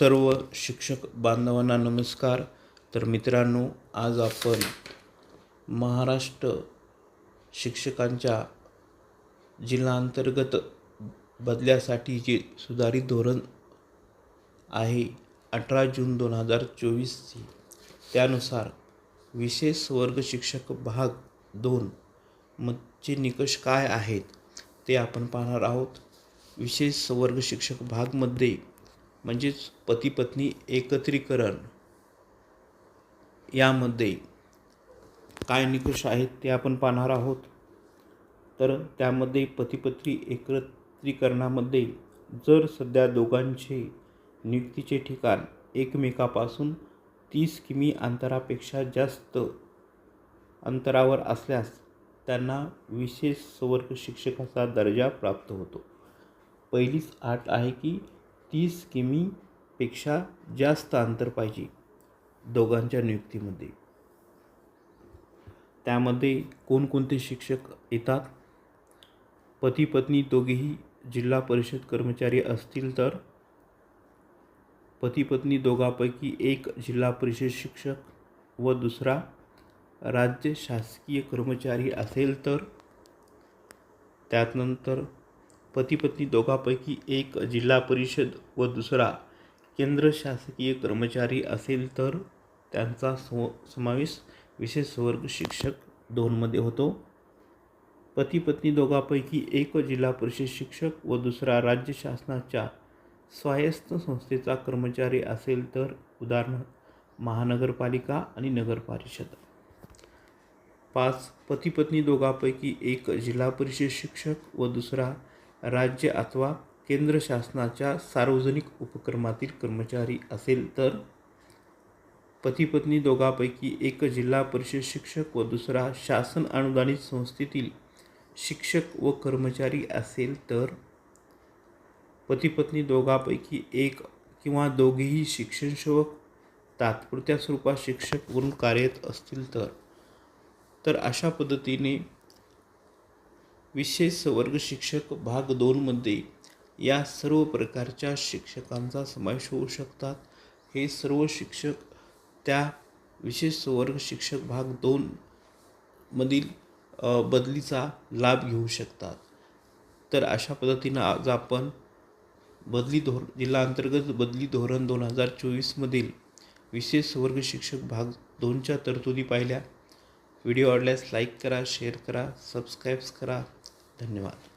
सर्व शिक्षक बांधवांना नमस्कार. तर मित्रांनो आज आपण महाराष्ट्र शिक्षकांच्या जिल्हाअंतर्गत बदल्यासाठी जे सुधारित धोरण आहे अठरा जून दोन हजार चोवीसची. त्यानुसार विशेष वर्ग शिक्षक भाग दोन मचे निकष काय आहेत ते आपण पाहणार आहोत. विशेष वर्ग शिक्षक भागमध्ये म्हणजेच पती पत्नी एकत्रीकरण यामध्ये काय निकष आहेत ते आपण पाहणार आहोत. तर त्यामध्ये पती पत्नी एकत्रीकरणामध्ये जर सध्या दोघांचे नियुक्तीचे ठिकाण एकमेकापासून तीस किमी अंतरापेक्षा जास्त अंतरावर असल्यास त्यांना विशेष सवर्ग शिक्षकाचा दर्जा प्राप्त होतो. पहिलीच अट आहे की तीस किमीपेक्षा जास्त अंतर पाहिजे दोघांच्या नियुक्तीमध्ये. त्यामध्ये कोणकोणते शिक्षक येतात? पती पत्नी दोघेही जिल्हा परिषद कर्मचारी असतील तर? पती पत्नी दोघांपैकी एक जिल्हा परिषद शिक्षक व दुसरा राज्य शासकीय कर्मचारी असेल तर? त्यानंतर पती पत्नी दोघांपैकी एक जिल्हा परिषद व दुसरा केंद्र शासकीय कर्मचारी असेल तर त्यांचा सम समावेश विशेष वर्ग शिक्षक दोनमध्ये होतो. पती पत्नी दोघांपैकी एक जिल्हा परिषद शिक्षक व दुसरा राज्य शासनाच्या स्वायत्त संस्थेचा कर्मचारी असेल तर उदाहरणार्थ महानगरपालिका आणि नगरपरिषद. पाच पती पत्नी दोघांपैकी एक जिल्हा परिषद शिक्षक व दुसरा राज्य अथवा केंद्र शासनाच्या सार्वजनिक उपक्रमातील कर्मचारी असेल तर पतीपत्नी दोघांपैकी एक जिल्हा परिषद शिक्षक व दुसरा शासन अनुदानित संस्थेतील शिक्षक व कर्मचारी असेल तर पतीपत्नी दोघांपैकी एक किंवा दोघेही शिक्षण सेवक तात्पुरत्या स्वरूपात शिक्षक म्हणून कार्यरत असतील तर. तर अशा पद्धतीने विशेष वर्ग शिक्षक भाग दोनमध्ये या सर्व प्रकारच्या शिक्षकांचा समावेश होऊ शकतात. हे सर्व शिक्षक त्या विशेष वर्ग शिक्षक भाग दोन मधील बदलीचा लाभ घेऊ शकतात. तर अशा पद्धतीनं आज आपण बदली धोर जिल्हा अंतर्गत बदली धोरण दोन हजार चोवीसमधील विशेष वर्ग शिक्षक भाग दोनच्या तरतुदी पाहिल्या. व्हिडिओ आवडल्यास लाईक करा शेअर करा सबस्क्राईब्स करा. धन्यवाद